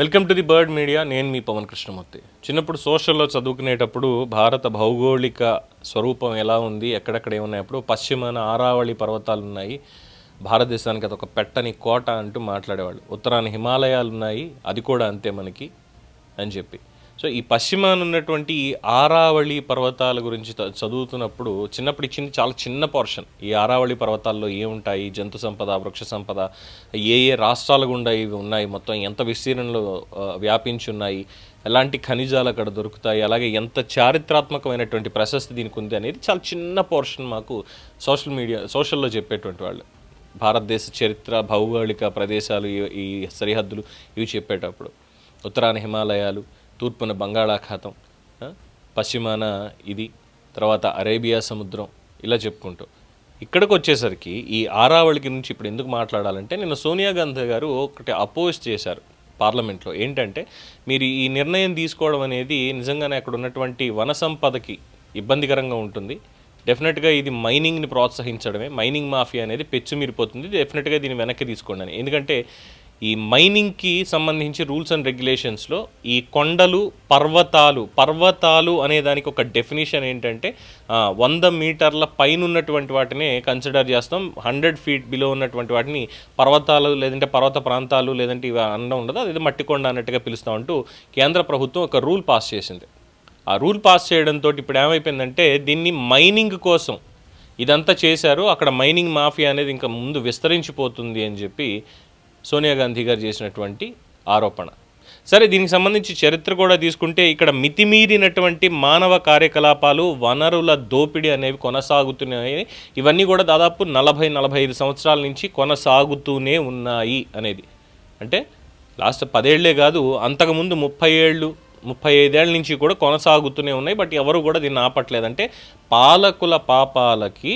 Welcome to the bird media నేను మీ పవన్ కృష్ణమూర్తి. చిన్నప్పుడు సోషల్లో చదువుకునేటప్పుడు భారత భౌగోళిక స్వరూపం ఎలా ఉంది ఎక్కడెక్కడ ఏమున్నాయప్పుడు పశ్చిమాన ఆరావళి పర్వతాలు ఉన్నాయి. భారతదేశానికి అదొక పెట్టని కోట అంటూ మాట్లాడేవాళ్ళు. ఉత్తరాన హిమాలయాలు ఉన్నాయి అది కూడా అంతే మనకి అని చెప్పి. సో ఈ పశ్చిమాన ఉన్నటువంటి ఈ ఆరావళి పర్వతాల గురించి చ- చదువుతున్నప్పుడు చిన్నప్పుడు ఇచ్చింది చాలా చిన్న పోర్షన్ ఈ ఆరావళి పర్వతాల్లో ఏముంటాయి? జంతు సంపద వృక్ష సంపద ఏ ఏ రాష్ట్రాల గుండా ఇవి ఉన్నాయి? మొత్తం ఎంత విస్తీర్ణంలో వ్యాపించి ఉన్నాయి? ఎలాంటి ఖనిజాలు అక్కడ దొరుకుతాయి? అలాగే ఎంత చారిత్రాత్మకమైనటువంటి ప్రశస్తి దీనికి ఉంది అనేది చాలా చిన్న పోర్షన్ మాకు సోషల్ మీడియా సోషల్లో చెప్పేటువంటి వాళ్ళు. భారతదేశ చరిత్ర భౌగోళిక ప్రదేశాలు ఈ సరిహద్దులు ఇవి చెప్పేటప్పుడు. ఉత్తరాన హిమాలయాలు తూర్పున బంగాళాఖాతం పశ్చిమాన ఇది తర్వాత అరేబియా సముద్రం ఇలా చెప్పుకుంటూ. ఇక్కడికి వచ్చేసరికి ఈ ఆరావళికి నుంచి ఇప్పుడు ఎందుకు మాట్లాడాలంటే నిన్న సోనియా గాంధీ గారు ఒకటి అపోజ్ చేశారు పార్లమెంట్లో. ఏంటంటే మీరు ఈ నిర్ణయం తీసుకోవడం అనేది నిజంగానే అక్కడ ఉన్నటువంటి వన సంపదకి ఇబ్బందికరంగా ఉంటుంది. డెఫినెట్గా ఇది మైనింగ్ని ప్రోత్సహించడమే మైనింగ్ మాఫియా అనేది పెచ్చు మీరిపోతుంది డెఫినెట్గా దీన్ని వెనక్కి తీసుకోండి అని. ఎందుకంటే ఈ మైనింగ్కి సంబంధించి రూల్స్ అండ్ రెగ్యులేషన్స్లో ఈ కొండలు పర్వతాలు పర్వతాలు అనే దానికి ఒక డెఫినేషన్ ఏంటంటే వంద మీటర్ల పైన ఉన్నటువంటి వాటినే కన్సిడర్ చేస్తాం. హండ్రెడ్ ఫీట్ బిలో ఉన్నటువంటి వాటిని పర్వతాలు లేదంటే పర్వత ప్రాంతాలు లేదంటే ఇవి అనడం ఉండదు. అదే మట్టి కొండ అన్నట్టుగా పిలుస్తాం అంటూ కేంద్ర ప్రభుత్వం ఒక రూల్ పాస్ చేసింది. ఆ రూల్ పాస్ చేయడంతో ఇప్పుడు ఏమైపోయిందంటే దీన్ని మైనింగ్ కోసం ఇదంతా చేశారు. అక్కడ మైనింగ్ మాఫియా అనేది ఇంకా ముందు విస్తరించిపోతుంది అని చెప్పి సోనియా గాంధీ గారు చేసినటువంటి ఆరోపణ. సరే దీనికి సంబంధించి చరిత్ర కూడా తీసుకుంటే ఇక్కడ మితిమీరినటువంటి మానవ కార్యకలాపాలు వనరుల దోపిడీ అనేవి కొనసాగుతున్నాయి. ఇవన్నీ కూడా దాదాపు నలభై నలభై ఐదు సంవత్సరాల నుంచి కొనసాగుతూనే ఉన్నాయి అనేది. అంటే లాస్ట్ పదేళ్ళే కాదు అంతకుముందు ముప్పై ఏళ్ళు ముప్పై ఐదేళ్ళ నుంచి కూడా కొనసాగుతూనే ఉన్నాయి. బట్ ఎవరు కూడా దీన్ని ఆపట్లేదంటే పాలకుల పాపాలకి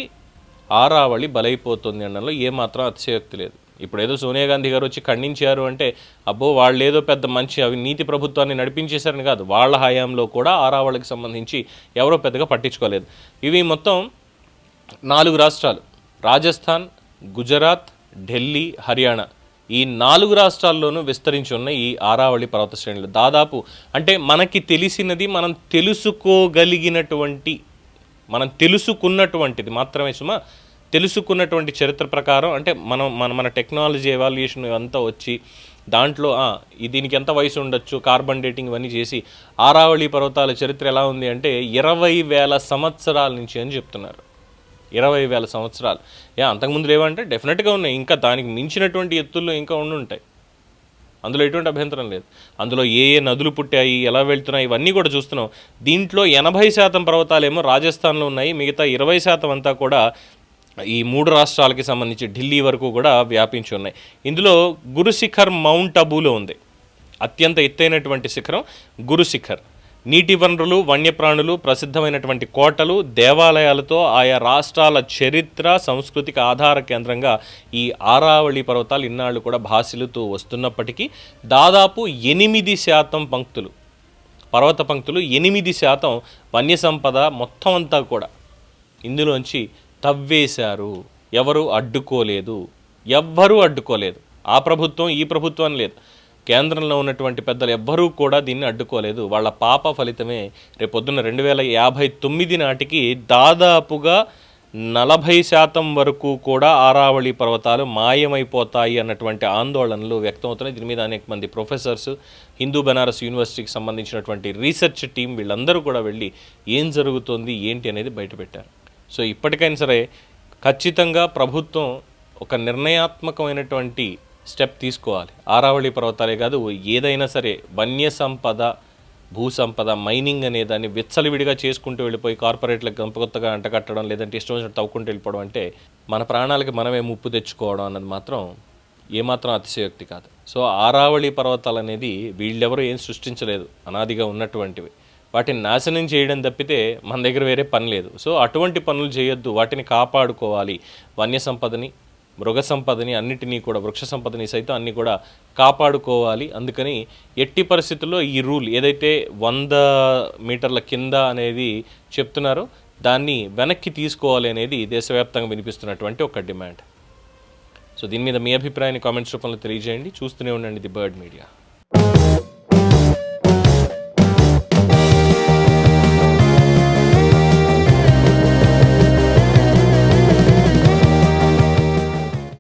ఆరావళి బలైపోతుంది అనడంలో ఏమాత్రం అతిశయోక్తి లేదు. ఇప్పుడు ఏదో సోనియా గాంధీ గారు వచ్చి ఖండించారు అంటే అబ్బో వాళ్ళు ఏదో పెద్ద మంచి అవి నీతి ప్రభుత్వాన్ని నడిపించేశారని కాదు. వాళ్ళ హయాంలో కూడా ఆరావళికి సంబంధించి ఎవరో పెద్దగా పట్టించుకోలేదు. ఇవి మొత్తం నాలుగు రాష్ట్రాలు. రాజస్థాన్ గుజరాత్ ఢిల్లీ హర్యానా ఈ నాలుగు రాష్ట్రాల్లోనూ విస్తరించి ఉన్న ఈ ఆరావళి పర్వత శ్రేణులు. దాదాపు అంటే మనకి తెలిసినది మనం తెలుసుకోగలిగినటువంటి మనం తెలుసుకున్నటువంటిది మాత్రమే సుమా తెలుసుకున్నటువంటి చరిత్ర ప్రకారం అంటే మనం మన మన టెక్నాలజీ ఎవాల్యుయేషన్ అంతా వచ్చి దాంట్లో దీనికి ఎంత వయసు ఉండొచ్చు కార్బన్ డేటింగ్ ఇవన్నీ చేసి ఆరావళి పర్వతాల చరిత్ర ఎలా ఉంది అంటే ఇరవై వేల సంవత్సరాల నుంచి అని చెప్తున్నారు. ఇరవై వేల సంవత్సరాలు. యా అంతకుముందు లేవంటే డెఫినెట్గా ఉన్నాయి. ఇంకా దానికి మించినటువంటి ఎత్తుల్లో ఇంకా ఉండి ఉంటాయి. అందులో ఎటువంటి అభ్యంతరం లేదు. అందులో ఏ ఏ నదులు పుట్టాయి ఎలా వెళ్తున్నాయి ఇవన్నీ కూడా చూస్తున్నాం. దీంట్లో ఎనభై శాతం పర్వతాలేమో రాజస్థాన్లో ఉన్నాయి. మిగతా ఇరవై శాతం అంతా కూడా ఈ మూడు రాష్ట్రాలకి సంబంధించి ఢిల్లీ వరకు కూడా వ్యాపించి ఉన్నాయి. ఇందులో గురుశిఖర్ మౌంట్ అబూలో ఉంది. అత్యంత ఎత్తైనటువంటి శిఖరం గురుశిఖర్ నీటి వనరులు వన్యప్రాణులు ప్రసిద్ధమైనటువంటి కోటలు దేవాలయాలతో ఆయా రాష్ట్రాల చరిత్ర సాంస్కృతిక ఆధార కేంద్రంగా ఈ ఆరావళి పర్వతాలు ఇన్నాళ్ళు కూడా భాసిలుతూ వస్తున్నప్పటికీ దాదాపు ఎనిమిది శాతం పంక్తులు పర్వత పంక్తులు ఎనిమిది శాతం వన్య సంపద మొత్తం అంతా కూడా ఇందులోంచి తవ్వేశారు. ఎవరు అడ్డుకోలేదు. ఎవ్వరూ అడ్డుకోలేదు. ఆ ప్రభుత్వం ఈ ప్రభుత్వం లేదు. కేంద్రంలో ఉన్నటువంటి పెద్దలు ఎవ్వరూ కూడా దీన్ని అడ్డుకోలేదు. వాళ్ళ పాప ఫలితమే రేపొద్దున రెండు వేల యాభై తొమ్మిది నాటికి దాదాపుగా నలభై శాతం వరకు కూడా ఆరావళి పర్వతాలు మాయమైపోతాయి అన్నటువంటి ఆందోళనలు వ్యక్తమవుతున్నాయి. దీని మీద అనేక మంది ప్రొఫెసర్స్ హిందూ బనారస్ యూనివర్సిటీకి సంబంధించినటువంటి రీసెర్చ్ టీం వీళ్ళందరూ కూడా వెళ్ళి ఏం జరుగుతోంది ఏంటి అనేది బయటపెట్టారు. సో ఇప్పటికైనా సరే ఖచ్చితంగా ప్రభుత్వం ఒక నిర్ణయాత్మకమైనటువంటి స్టెప్ తీసుకోవాలి. ఆరావళి పర్వతాలే కాదు ఏదైనా సరే వన్య సంపద భూ సంపద మైనింగ్ అనే దాన్ని విచ్చలవిడిగా చేసుకుంటూ వెళ్ళిపోయి కార్పొరేట్లకు గంపగొత్తగా అంటకట్టడం లేదంటే ఇష్టం వచ్చినట్టు తవ్వుకుంటూ వెళ్ళిపోవడం అంటే మన ప్రాణాలకి మనమే ముప్పు తెచ్చుకోవడం అన్నది మాత్రం ఏమాత్రం అతిశయోక్తి కాదు. సో ఆరావళి పర్వతాలు అనేది వీళ్ళెవరూ ఏం సృష్టించలేదు అనాదిగా ఉన్నటువంటివి. వాటిని నాశనం చేయడం తప్పితే మన దగ్గర వేరే పని లేదు. సో అటువంటి పనులు చేయొద్దు. వాటిని కాపాడుకోవాలి. వన్య సంపదని మృగ సంపదని అన్నిటినీ కూడా వృక్ష సంపదని సైతం అన్ని కూడా కాపాడుకోవాలి. అందుకని ఎట్టి పరిస్థితుల్లో ఈ రూల్ ఏదైతే వంద మీటర్ల కింద అనేది చెప్తున్నారో దాన్ని వెనక్కి తీసుకోవాలి అనేది దేశవ్యాప్తంగా వినిపిస్తున్నటువంటి ఒక డిమాండ్. సో దీని మీద మీ అభిప్రాయాన్ని కామెంట్స్ రూపంలో తెలియజేయండి. చూస్తూనే ఉండండి ది బర్డ్ మీడియా.